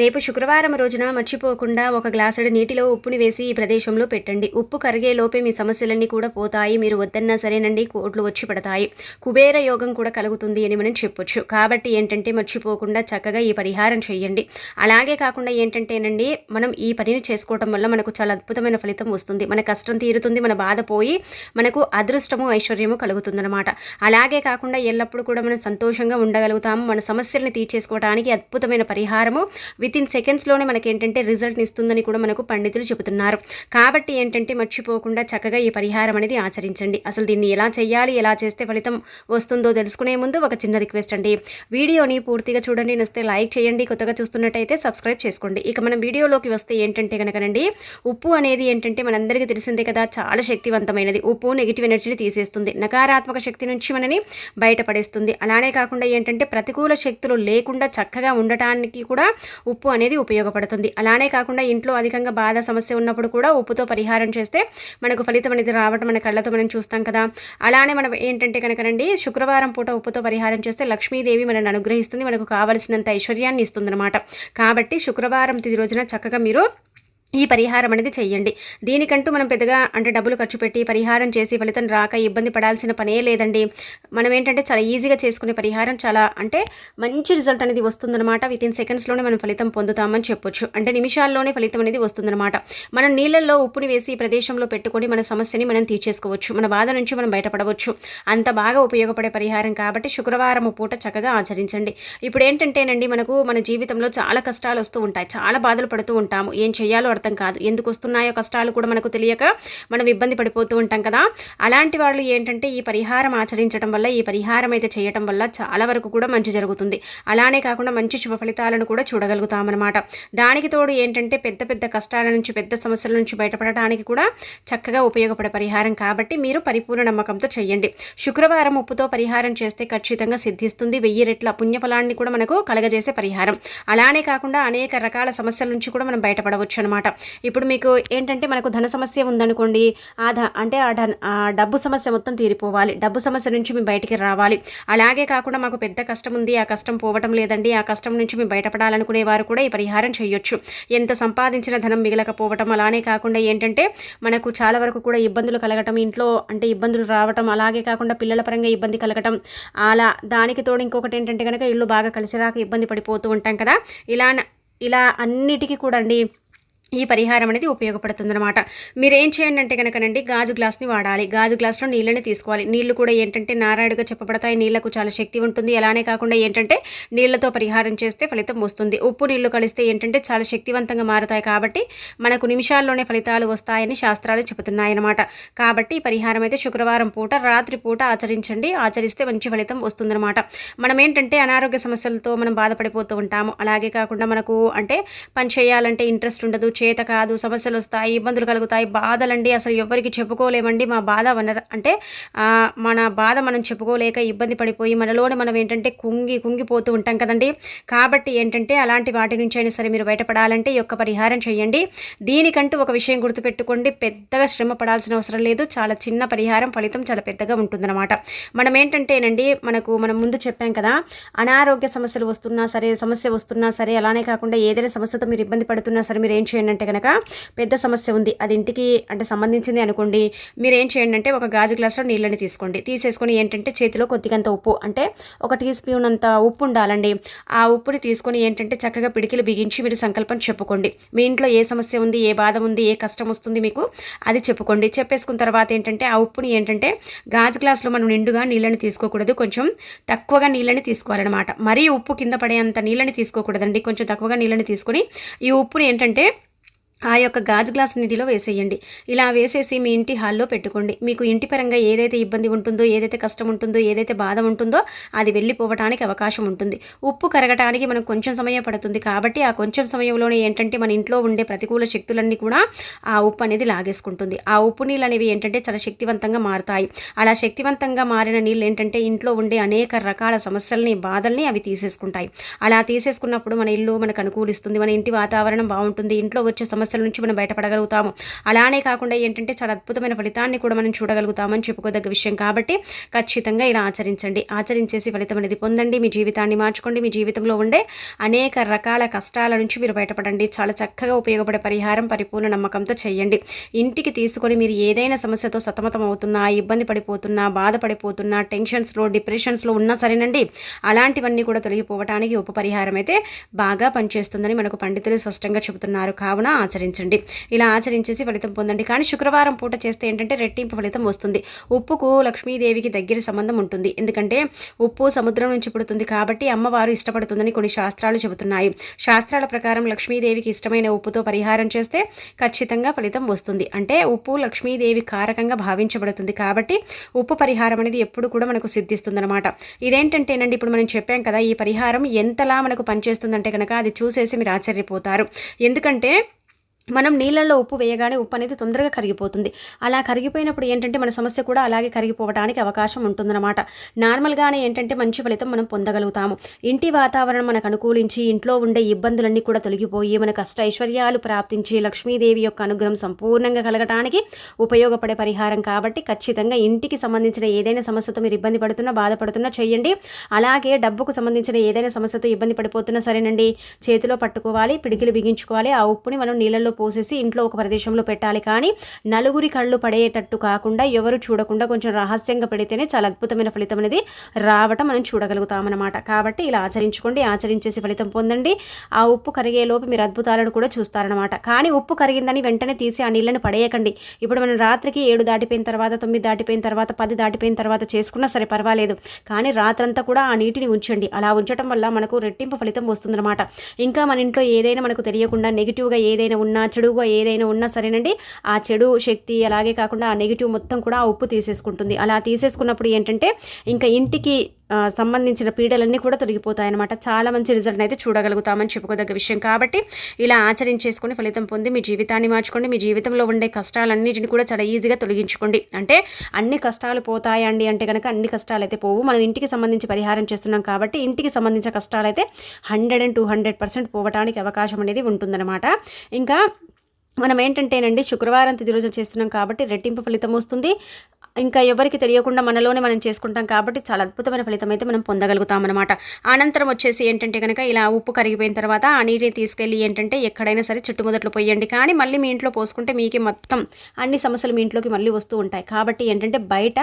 రేపు శుక్రవారం రోజున మర్చిపోకుండా ఒక గ్లాసుడు నీటిలో ఉప్పుని వేసి ఈ ప్రదేశంలో పెట్టండి. ఉప్పు కరిగే లోపే మీ సమస్యలన్నీ కూడా పోతాయి. మీరు వద్దన్నా సరేనండి కోట్లు వచ్చి పడతాయి. కుబేర యోగం కూడా కలుగుతుంది అని మనం చెప్పొచ్చు. కాబట్టి ఏంటంటే మర్చిపోకుండా చక్కగా ఈ పరిహారం చేయండి. అలాగే కాకుండా ఏంటంటేనండి మనం ఈ పనిని చేసుకోవటం వల్ల మనకు చాలా అద్భుతమైన ఫలితం వస్తుంది. మన కష్టం తీరుతుంది మన బాధ పోయి మనకు అదృష్టము ఐశ్వర్యము కలుగుతుందన్నమాట. అలాగే కాకుండా ఎల్లప్పుడూ కూడా మనం సంతోషంగా ఉండగలుగుతాము. మన సమస్యలను తీర్చేసుకోవడానికి అద్భుతమైన పరిహారము విత్ ఇన్ సెకండ్స్లోనే మనకి ఏంటంటే రిజల్ట్ ఇస్తుందని కూడా మనకు పండితులు చెబుతున్నారు. కాబట్టి ఏంటంటే మర్చిపోకుండా చక్కగా ఈ పరిహారం అనేది ఆచరించండి. అసలు దీన్ని ఎలా చేయాలి ఎలా చేస్తే ఫలితం వస్తుందో తెలుసుకునే ముందు ఒక చిన్న రిక్వెస్ట్ అండి. వీడియోని పూర్తిగా చూడండి నస్తే లైక్ చేయండి కొత్తగా చూస్తున్నట్టయితే సబ్స్క్రైబ్ చేసుకోండి. ఇక మనం వీడియోలోకి వస్తే ఏంటంటే కనుకనండి ఉప్పు అనేది ఏంటంటే మనందరికీ తెలిసిందే కదా చాలా శక్తివంతమైనది. ఉప్పు నెగిటివ్ ఎనర్జీని తీసేస్తుంది. నకారాత్మక శక్తి నుంచి మనని బయటపడేస్తుంది. అలానే కాకుండా ఏంటంటే ప్రతికూల శక్తులు లేకుండా చక్కగా ఉండటానికి కూడా ఉప్పు అనేది ఉపయోగపడుతుంది. అలానే కాకుండా ఇంట్లో అధికంగా బాధ సమస్య ఉన్నప్పుడు కూడా ఉప్పుతో పరిహారం చేస్తే మనకు ఫలితం అనేది రావటం మన కళ్ళతో మనం చూస్తాం కదా. అలానే మనం ఏంటంటే కనుకనండి శుక్రవారం పూట ఉప్పుతో పరిహారం చేస్తే లక్ష్మీదేవి మనల్ని అనుగ్రహిస్తుంది మనకు కావలసినంత ఐశ్వర్యాన్ని ఇస్తుందన్నమాట. కాబట్టి శుక్రవారం తిది రోజున చక్కగా మీరు ఈ పరిహారం అనేది చేయండి దీనికంటూ మనం పెద్దగా అంటే డబ్బులు ఖర్చు పెట్టి పరిహారం చేసి ఫలితం రాక ఇబ్బంది పడాల్సిన పనే లేదండి. మనం ఏంటంటే చాలా ఈజీగా చేసుకునే పరిహారం చాలా అంటే మంచి రిజల్ట్ అనేది వస్తుందన్నమాట. విత్ ఇన్ సెకండ్స్లోనే మనం ఫలితం పొందుతామని చెప్పొచ్చు. అంటే నిమిషాల్లోనే ఫలితం అనేది వస్తుందన్నమాట. మనం నీళ్ళల్లో ఉప్పుని వేసి ఈ ప్రదేశంలో పెట్టుకొని మన సమస్యని మనం తీర్చేసుకోవచ్చు. మన బాధ నుంచి మనం బయటపడవచ్చు. అంత బాగా ఉపయోగపడే పరిహారం కాబట్టి శుక్రవారం పూట చక్కగా ఆచరించండి. ఇప్పుడు ఏంటంటేనండి మనకు మన జీవితంలో చాలా కష్టాలు వస్తూ ఉంటాయి. చాలా బాధలు పడుతూ ఉంటాము. ఏం చేయాలో అర్థం కాదు. ఎందుకు వస్తున్నాయో కష్టాలు కూడా మనకు తెలియక మనం ఇబ్బంది పడిపోతూ ఉంటాం కదా. అలాంటి వాళ్ళు ఏంటంటే ఈ పరిహారం ఆచరించడం వల్ల ఈ పరిహారం అయితే చేయటం వల్ల చాలా వరకు కూడా మంచి జరుగుతుంది. అలానే కాకుండా మంచి శుభ ఫలితాలను కూడా చూడగలుగుతామన్నమాట. దానికి తోడు ఏంటంటే పెద్ద పెద్ద కష్టాల నుంచి పెద్ద సమస్యల నుంచి బయటపడటానికి కూడా చక్కగా ఉపయోగపడే పరిహారం కాబట్టి మీరు పరిపూర్ణ నమ్మకంతో చేయండి శుక్రవారం ఉప్పుతో పరిహారం చేస్తే ఖచ్చితంగా సిద్ధిస్తుంది. వెయ్యి రెట్ల పుణ్యఫలాన్ని కూడా మనకు కలగజేసే పరిహారం. అలానే కాకుండా అనేక రకాల సమస్యల నుంచి కూడా మనం బయటపడవచ్చు అనమాట ఇప్పుడు మీకు ఏంటంటే మనకు ధన సమస్య ఉందనుకోండి ఆ ధ అంటే ఆ ధన డబ్బు సమస్య మొత్తం తీరిపోవాలి. డబ్బు సమస్య నుంచి మేము బయటికి రావాలి. అలాగే కాకుండా మాకు పెద్ద కష్టం ఉంది ఆ కష్టం పోవటం లేదండి ఆ కష్టం నుంచి మేము బయటపడాలనుకునే వారు కూడా ఈ పరిహారం చేయొచ్చు. ఎంత సంపాదించిన ధనం మిగలకపోవటం అలానే కాకుండా ఏంటంటే మనకు చాలా వరకు కూడా ఇబ్బందులు కలగటం ఇంట్లో అంటే ఇబ్బందులు రావటం అలాగే కాకుండా పిల్లల పరంగా ఇబ్బంది కలగటం అలా దానికి తోడు ఇంకొకటి ఏంటంటే కనుక ఇల్లు బాగా కలిసి రాక ఇబ్బంది పడిపోతూ ఉంటాం కదా. ఇలా ఇలా అన్నిటికీ కూడా అండి ఈ పరిహారం అనేది ఉపయోగపడుతుందన్నమాట. మీరు ఏం చేయండి అంటే కనుకనండి గాజు గ్లాస్ని వాడాలి. గాజు గ్లాస్లో నీళ్ళని తీసుకోవాలి. నీళ్ళు కూడా ఏంటంటే నారాయణగా చెప్పబడతాయి. నీళ్ళకు చాలా శక్తి ఉంటుంది. అలానే కాకుండా ఏంటంటే నీళ్ళతో పరిహారం చేస్తే ఫలితం వస్తుంది. ఉప్పు నీళ్ళు కలిస్తే ఏంటంటే చాలా శక్తివంతంగా మారుతాయి కాబట్టి మనకు నిమిషాల్లోనే ఫలితాలు వస్తాయని శాస్త్రాలు చెబుతున్నాయన్నమాట. కాబట్టి ఈ పరిహారం అయితే శుక్రవారం పూట రాత్రి పూట ఆచరించండి. ఆచరిస్తే మంచి ఫలితం వస్తుందన్నమాట. మనం ఏంటంటే అనారోగ్య సమస్యలతో మనం బాధపడిపోతూ ఉంటాము. అలాగే కాకుండా మనకు అంటే పని చేయాలంటే ఇంట్రెస్ట్ ఉండదు. చేత కాదు సమస్యలు వస్తాయి ఇబ్బందులు కలుగుతాయి బాధలండి. అసలు ఎవరికి చెప్పుకోలేమండి మా బాధ వనర. అంటే మన బాధ మనం చెప్పుకోలేక ఇబ్బంది పడిపోయి మనలోనే మనం ఏంటంటే కుంగి కుంగిపోతూ ఉంటాం కదండి. కాబట్టి ఏంటంటే అలాంటి వాటి నుంచి అయినా సరే మీరు బయటపడాలంటే ఈ యొక్క పరిహారం చేయండి. దీనికంటూ ఒక విషయం గుర్తుపెట్టుకోండి. పెద్దగా శ్రమ పడాల్సిన అవసరం లేదు. చాలా చిన్న పరిహారం ఫలితం చాలా పెద్దగా ఉంటుందన్నమాట. మనం ఏంటంటేనండి మనకు మనం ముందు చెప్పాం కదా అనారోగ్య సమస్యలు వస్తున్నా సరే సమస్య వస్తున్నా సరే అలానే కాకుండా ఏదైనా సమస్యతో మీరు ఇబ్బంది పడుతున్నా సరే మీరు ఏం చేయండి? అంటే కనుక పెద్ద సమస్య ఉంది. అది ఇంటికి అంటే సంబంధించింది అనుకోండి. మీరు ఏం చేయండి అంటే ఒక గాజు గ్లాసులో నీళ్ళని తీసుకోండి. తీసేసుకొని ఏంటంటే చేతిలో కొద్దిగంత ఉప్పు అంటే ఒక టీ స్పూన్ అంత ఉప్పు ఉండాలండి. ఆ ఉప్పుని తీసుకొని ఏంటంటే చక్కగా పిడికిలు బిగించి మీరు సంకల్పం చెప్పుకోండి. మీ ఇంట్లో ఏ సమస్య ఉంది ఏ బాధ ఉంది ఏ కష్టం వస్తుంది మీకు అది చెప్పుకోండి. చెప్పేసుకున్న తర్వాత ఏంటంటే ఆ ఉప్పుని ఏంటంటే గాజు గ్లాసులో మనం నిండుగా నీళ్ళని తీసుకోకూడదు. కొంచెం తక్కువగా నీళ్ళని తీసుకోవాలన్నమాట. మరీ ఉప్పు కింద పడేంత నీళ్ళని తీసుకోకూడదండి. కొంచెం తక్కువగా నీళ్ళని తీసుకొని ఈ ఉప్పుని ఏంటంటే ఆ యొక్క గాజు గ్లాస్ నీటిలో వేసేయండి. ఇలా వేసేసి మీ ఇంటి హాల్లో పెట్టుకోండి. మీకు ఇంటి పరంగా ఏదైతే ఇబ్బంది ఉంటుందో ఏదైతే కష్టం ఉంటుందో ఏదైతే బాధ ఉంటుందో అది వెళ్ళిపోవటానికి అవకాశం ఉంటుంది. ఉప్పు కరగటానికి మనకు కొంచెం సమయం పడుతుంది కాబట్టి ఆ కొంచెం సమయంలోనే ఏంటంటే మన ఇంట్లో ఉండే ప్రతికూల శక్తులన్నీ కూడా ఆ ఉప్పు అనేది లాగేసుకుంటుంది. ఆ ఉప్పు నీళ్ళు అనేవి ఏంటంటే చాలా శక్తివంతంగా మారుతాయి. అలా శక్తివంతంగా మారిన నీళ్ళు ఏంటంటే ఇంట్లో ఉండే అనేక రకాల సమస్యల్ని బాధల్ని అవి తీసేసుకుంటాయి. అలా తీసేసుకున్నప్పుడు మన ఇల్లు మనకు అనుకూలిస్తుంది. మన ఇంటి వాతావరణం బాగుంటుంది. ఇంట్లో వచ్చే సమస్య సమస్యల నుంచి మనం బయటపడగలుగుతాము. అలానే కాకుండా ఏంటంటే చాలా అద్భుతమైన ఫలితాన్ని కూడా మనం చూడగలుగుతామని చెప్పుకోదగ్గ విషయం కాబట్టి ఖచ్చితంగా ఇలా ఆచరించండి. ఆచరించేసి ఫలితం అనేది పొందండి. మీ జీవితాన్ని మార్చుకోండి. మీ జీవితంలో ఉండే అనేక రకాల కష్టాల నుంచి మీరు బయటపడండి. చాలా చక్కగా ఉపయోగపడే పరిహారం పరిపూర్ణ నమ్మకంతో చేయండి. ఇంటికి తీసుకొని మీరు ఏదైనా సమస్యతో సతమతం అవుతున్నా ఇబ్బంది పడిపోతున్నా బాధపడిపోతున్నా టెన్షన్స్లో డిప్రెషన్స్లో ఉన్నా సరేనండి. అలాంటివన్నీ కూడా తొలగిపోవడానికి ఉప పరిహారం అయితే బాగా పనిచేస్తుందని మనకు పండితులు స్పష్టంగా చెబుతున్నారు. కావున ఆచరించండి. ఇలా ఆచరించేసి ఫలితం పొందండి. కానీ శుక్రవారం పూట చేస్తే ఏంటంటే రెట్టింపు ఫలితం వస్తుంది. ఉప్పుకు లక్ష్మీదేవికి దగ్గర సంబంధం ఉంటుంది. ఎందుకంటే ఉప్పు సముద్రం నుంచి పుడుతుంది కాబట్టి అమ్మవారు ఇష్టపడుతుందని కొన్ని శాస్త్రాలు చెబుతున్నాయి. శాస్త్రాల ప్రకారం లక్ష్మీదేవికి ఇష్టమైన ఉప్పుతో పరిహారం చేస్తే ఖచ్చితంగా ఫలితం వస్తుంది. అంటే ఉప్పు లక్ష్మీదేవి కారకంగా భావించబడుతుంది కాబట్టి ఉప్పు పరిహారం అనేది ఎప్పుడు కూడా మనకు సిద్ధిస్తుందన్నమాట. ఇదేంటంటేనండి ఇప్పుడు మనం చెప్పాం కదా ఈ పరిహారం ఎంతలా మనకు పనిచేస్తుందంటే కనుక అది చూసేసి మీరు ఆశ్చర్యపోతారు. ఎందుకంటే మనం నీళ్ళల్లో ఉప్పు వేయగానే ఉప్పు అనేది తొందరగా కరిగిపోతుంది. అలా కరిగిపోయినప్పుడు ఏంటంటే మన సమస్య కూడా అలాగే కరిగిపోవడానికి అవకాశం ఉంటుందన్నమాట. నార్మల్గానే ఏంటంటే మంచి ఫలితం మనం పొందగలుగుతాము. ఇంటి వాతావరణం మనకు అనుకూలించి ఇంట్లో ఉండే ఇబ్బందులన్నీ కూడా తొలగిపోయి మన కష్ట ఐశ్వర్యాలు ప్రాప్తించి లక్ష్మీదేవి యొక్క అనుగ్రహం సంపూర్ణంగా కలగటానికి ఉపయోగపడే పరిహారం కాబట్టి ఖచ్చితంగా ఇంటికి సంబంధించిన ఏదైనా సమస్యతో మీరు ఇబ్బంది పడుతున్నా బాధపడుతున్నా చేయండి. అలాగే డబ్బుకు సంబంధించిన ఏదైనా సమస్యతో ఇబ్బంది పడిపోతున్నా సరేనండి. చేతిలో పట్టుకోవాలి పిడికిలు బిగించుకోవాలి. ఆ ఉప్పుని మనం నీళ్ళల్లో పోసేసి ఇంట్లో ఒక ప్రదేశంలో పెట్టాలి. కానీ నలుగురి కళ్ళు పడేటట్టు కాకుండా ఎవరు చూడకుండా కొంచెం రహస్యంగా పెడితేనే చాలా అద్భుతమైన ఫలితం అనేది రావటం మనం చూడగలుగుతామన్నమాట. కాబట్టి ఇలా ఆచరించుకోండి ఆచరించేసి ఫలితం పొందండి. ఆ ఉప్పు కరిగేలోపు మీరు అద్భుతాలను కూడా చూస్తారనమాట కానీ ఉప్పు కరిగిందని వెంటనే తీసి ఆ నీళ్ళని పడేయకండి. ఇప్పుడు మనం రాత్రికి ఏడు దాటిపోయిన తర్వాత తొమ్మిది దాటిపోయిన తర్వాత పది దాటిపోయిన తర్వాత చేసుకున్నా సరే పర్వాలేదు. కానీ రాత్రంతా కూడా ఆ నీటిని ఉంచండి. అలా ఉంచడం వల్ల మనకు రెట్టింపు ఫలితం వస్తుందన్నమాట. ఇంకా మన ఇంట్లో ఏదైనా మనకు తెలియకుండా నెగిటివ్గా ఏదైనా ఉన్నా చెడుగా ఏదైనా ఉన్నా సరేనండి ఆ చెడు శక్తి అలాగే కాకుండా ఆ నెగిటివ్ మొత్తం కూడా ఆ ఉప్పు తీసేసుకుంటుంది. అలా తీసేసుకున్నప్పుడు ఏంటంటే ఇంకా ఇంటికి సంబంధించిన పీడలన్నీ కూడా తొలగిపోతాయన్నమాట. చాలా మంచి రిజల్ట్ అయితే చూడగలుగుతామని చెప్పుకోదగ్గ విషయం. కాబట్టి ఇలా ఆచరించేసుకొని ఫలితం పొంది మీ జీవితాన్ని మార్చుకోండి. మీ జీవితంలో ఉండే కష్టాలన్నిటిని కూడా చాలా ఈజీగా తొలగించుకోండి. అంటే అన్ని కష్టాలు పోతాయండి అంటే కనుక అన్ని కష్టాలు అయితే పోవు. మనం ఇంటికి సంబంధించి పరిహారం చేస్తున్నాం కాబట్టి ఇంటికి సంబంధించిన కష్టాలు అయితే hundred and two hundred percent పోవటానికి అవకాశం అనేది ఉంటుందన్నమాట. ఇంకా మనం ఏంటంటేనండి శుక్రవారం తిది రోజు చేస్తున్నాం కాబట్టి రెట్టింపు ఫలితం వస్తుంది. ఇంకా ఎవరికి తెలియకుండా మనలోనే మనం చేసుకుంటాం కాబట్టి చాలా అద్భుతమైన ఫలితం అయితే మనం పొందగలుగుతాం అనమాట అనంతరం వచ్చేసి ఏంటంటే కనుక ఇలా ఉప్పు కరిగిపోయిన తర్వాత ఆ నీటిని తీసుకెళ్ళి ఏంటంటే ఎక్కడైనా సరే చుట్టుముదట్లు పోయండి. కానీ మళ్ళీ మీ ఇంట్లో పోసుకుంటే మీకే మొత్తం అన్ని సమస్యలు మీ ఇంట్లోకి మళ్ళీ వస్తూ ఉంటాయి. కాబట్టి ఏంటంటే బయట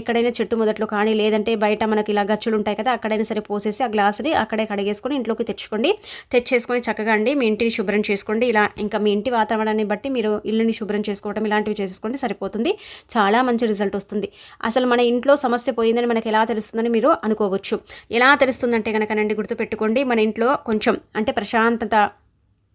ఎక్కడైనా చెట్టు మొదట్లో కానీ లేదంటే బయట మనకి ఇలా గచ్చులు ఉంటాయి కదా అక్కడైనా సరే పోసేసి ఆ గ్లాసుని అక్కడే కడిగేసుకొని ఇంట్లోకి తెచ్చుకోండి. తెచ్చేసుకొని చక్కగా అండి మీ ఇంటిని శుభ్రం చేసుకోండి. ఇలా ఇంకా మీ ఇంటి వాతావరణం వాతావరణాన్ని బట్టి మీరు ఇల్లుని శుభ్రం చేసుకోవడం ఇలాంటివి చేసుకోండి సరిపోతుంది. చాలా మంచి రిజల్ట్ వస్తుంది. అసలు మన ఇంట్లో సమస్య పోయిందని మనకి ఎలా తెలుస్తుందని మీరు అనుకోవచ్చు. ఎలా తెలుస్తుందంటే కనుకనండి గుర్తుపెట్టుకోండి. మన ఇంట్లో కొంచెం అంటే ప్రశాంతత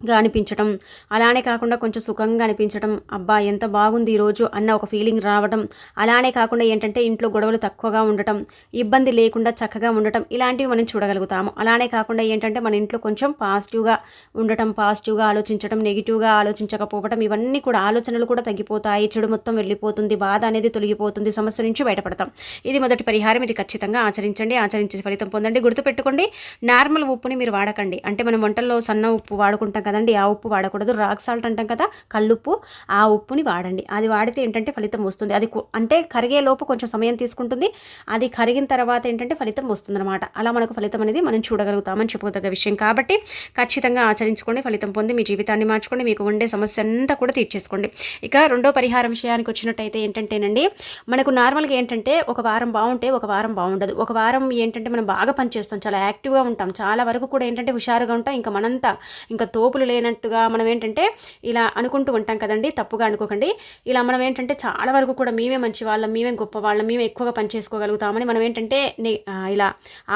గా అనిపించటం. అలానే కాకుండా కొంచెం సుఖంగా అనిపించటం. అబ్బా ఎంత బాగుంది ఈరోజు అన్న ఒక ఫీలింగ్ రావడం అలానే కాకుండా ఏంటంటే ఇంట్లో గొడవలు తక్కువగా ఉండటం ఇబ్బంది లేకుండా చక్కగా ఉండటం ఇలాంటివి మనం చూడగలుగుతాము. అలానే కాకుండా ఏంటంటే మన ఇంట్లో కొంచెం పాజిటివ్గా ఉండటం పాజిటివ్గా ఆలోచించడం నెగిటివ్గా ఆలోచించకపోవడం ఇవన్నీ కూడా ఆలోచనలు కూడా తగ్గిపోతాయి. చెడు మొత్తం వెళ్ళిపోతుంది బాధ అనేది తొలగిపోతుంది సమస్య నుంచి బయటపడతాం. ఇది మొదటి పరిహారం. ఇది ఖచ్చితంగా ఆచరించండి. ఆచరించే ఫలితం పొందండి. గుర్తుపెట్టుకోండి నార్మల్ ఉప్పుని మీరు వాడకండి. అంటే మనం వంటల్లో సన్న ఉప్పు వాడుకుంటాం కదండి ఆ ఉప్పు వాడకూడదు. రాక్ సాల్ట్ అంటాం కదా కల్లుప్పు ఆ ఉప్పుని వాడండి. అది వాడితే ఏంటంటే ఫలితం వస్తుంది. అది అంటే కరిగే లోపు కొంచెం సమయం తీసుకుంటుంది. అది కరిగిన తర్వాత ఏంటంటే ఫలితం వస్తుందన్నమాట. అలా మనకు ఫలితం అనేది మనం చూడగలుగుతామని చెప్పుకోదగ్గ విషయం. కాబట్టి ఖచ్చితంగా ఆచరించుకోండి ఫలితం పొంది మీ జీవితాన్ని మార్చుకోండి మీకు ఉండే సమస్య అంతా కూడా తీర్చేసుకోండి. ఇక రెండో పరిహారం విషయానికి వచ్చినట్టయితే ఏంటంటేనండి మనకు నార్మల్గా ఏంటంటే ఒక వారం బాగుంటే ఒక వారం బాగుండదు. ఒక వారం ఏంటంటే మనం బాగా పనిచేస్తాం చాలా యాక్టివ్గా ఉంటాం. చాలా వరకు కూడా ఏంటంటే హుషారుగా ఉంటాం. ఇంకా మనంతా ఇంకా తోపు తప్పులు లేనట్టుగా మనం ఏంటంటే ఇలా అనుకుంటూ ఉంటాం కదండి తప్పుగా అనుకోకండి. ఇలా మనం ఏంటంటే చాలా వరకు కూడా మేమే మంచి వాళ్ళం మేమే గొప్ప వాళ్ళం మేమే ఎక్కువగా పని చేసుకోగలుగుతామని మనం ఏంటంటే ఇలా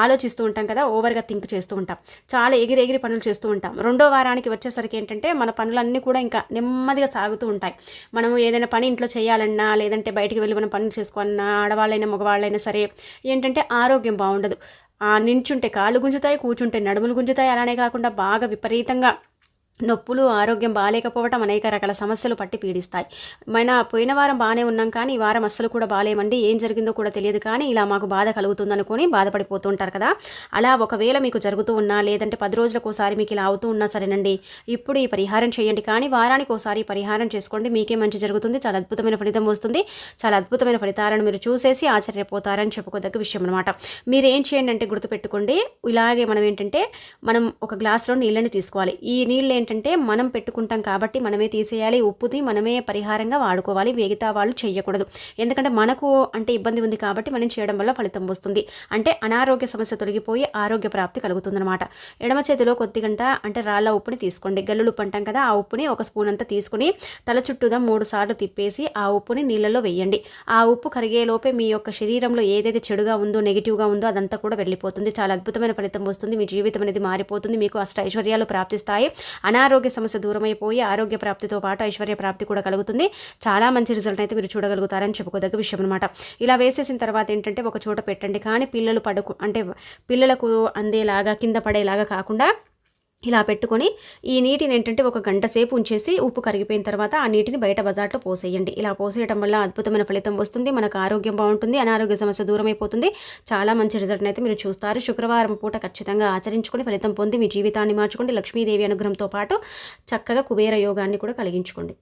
ఆలోచిస్తూ ఉంటాం కదా ఓవర్గా థింక్ చేస్తూ ఉంటాం. చాలా ఎగిరి ఎగిరి పనులు చేస్తూ ఉంటాం. రెండో వారానికి వచ్చేసరికి ఏంటంటే మన పనులన్నీ కూడా ఇంకా నెమ్మదిగా సాగుతూ ఉంటాయి. మనము ఏదైనా పని ఇంట్లో చేయాలన్నా లేదంటే బయటికి వెళ్ళి మనం పనులు చేసుకోవాలన్నా ఆడవాళ్ళైనా మగవాళ్ళైనా సరే ఏంటంటే ఆరోగ్యం బాగుండదు. నించుంటే కాళ్ళు గుంజుతాయి కూర్చుంటే నడుములు గుంజుతాయి. అలానే కాకుండా బాగా విపరీతంగా నొప్పులు ఆరోగ్యం బాగాలేకపోవటం అనేక రకాల సమస్యలు పట్టి పీడిస్తాయి. మన పోయిన వారం బాగానే ఉన్నాం కానీ ఈ వారం అస్సలు కూడా బాగాలేమండి. ఏం జరిగిందో కూడా తెలియదు కానీ ఇలా మాకు బాధ కలుగుతుందనుకొని బాధపడిపోతూ ఉంటారు కదా. అలా ఒకవేళ మీకు జరుగుతూ ఉన్నా లేదంటే పది రోజులకు ఒకసారి మీకు ఇలా అవుతూ ఉన్నా సరేనండి ఇప్పుడు ఈ పరిహారం చేయండి. కానీ వారానికి ఒకసారి పరిహారం చేసుకోండి. మీకే మంచి జరుగుతుంది. చాలా అద్భుతమైన ఫలితం వస్తుంది. చాలా అద్భుతమైన ఫలితాలను మీరు చూసేసి ఆశ్చర్యపోతారని చెప్పుకోదగ్గ విషయం అనమాట మీరు ఏం చేయండి అంటే గుర్తుపెట్టుకోండి. ఇలాగే మనం ఏంటంటే మనం ఒక గ్లాస్లో నీళ్ళని తీసుకోవాలి. ఈ నీళ్ళు ఏంటంటే మనం పెట్టుకుంటాం కాబట్టి మనమే తీసేయాలి. ఉప్పుది మనమే పరిహారంగా వాడుకోవాలి. మిగతా వాళ్ళు చేయకూడదు ఎందుకంటే మనకు అంటే ఇబ్బంది ఉంది కాబట్టి మనం చేయడం వల్ల ఫలితం వస్తుంది. అంటే అనారోగ్య సమస్య తొలగిపోయి ఆరోగ్య ప్రాప్తి కలుగుతుందన్నమాట. ఎడమ చేతిలో కొద్దిగంట అంటే రాళ్ళ ఉప్పుని తీసుకోండి. గల్లులు ఉప్పు అంటాం కదా ఆ ఉప్పుని ఒక స్పూన్ అంతా తీసుకుని తల చుట్టూదా మూడు సార్లు తిప్పేసి ఆ ఉప్పుని నీళ్ళలో వేయండి. ఆ ఉప్పు కరిగేలోపే మీ యొక్క శరీరంలో ఏదైతే చెడుగా ఉందో నెగిటివ్గా ఉందో అదంతా కూడా వెళ్ళిపోతుంది. చాలా అద్భుతమైన ఫలితం వస్తుంది. మీ జీవితం అనేది మారిపోతుంది. మీకు అష్ట ఐశ్వర్యాలు ప్రాప్తిస్తాయి. అనారోగ్య సమస్య దూరమైపోయి ఆరోగ్య ప్రాప్తితో పాటు ఐశ్వర్య ప్రాప్తి కూడా కలుగుతుంది. చాలా మంచి రిజల్ట్ అయితే మీరు చూడగలుగుతారని చెప్పుకోదగ్గ విషయం అనమాట ఇలా వేసేసిన తర్వాత ఏంటంటే ఒక చోట పెట్టండి. కానీ పిల్లలు పడుకు అంటే పిల్లలకు అందేలాగా కింద పడేలాగా కాకుండా ఇలా పెట్టుకొని ఈ నీటిని ఏంటంటే ఒక గంట సేపు ఉంచేసి ఉప్పు కరిగిపోయిన తర్వాత ఆ నీటిని బయట బజార్లో పోసేయండి. ఇలా పోసేయడం వల్ల అద్భుతమైన ఫలితం వస్తుంది. మనకు ఆరోగ్యం బాగుంటుంది. అనారోగ్య సమస్య దూరం అయిపోతుంది చాలా మంచి రిజల్ట్ అయితే మీరు చూస్తారు. శుక్రవారం పూట ఖచ్చితంగా ఆచరించుకొని ఫలితం పొంది మీ జీవితాన్ని మార్చుకోండి. లక్ష్మీదేవి అనుగ్రహంతో పాటు చక్కగా కుబేర యోగాన్ని కూడా కలిగించుకోండి.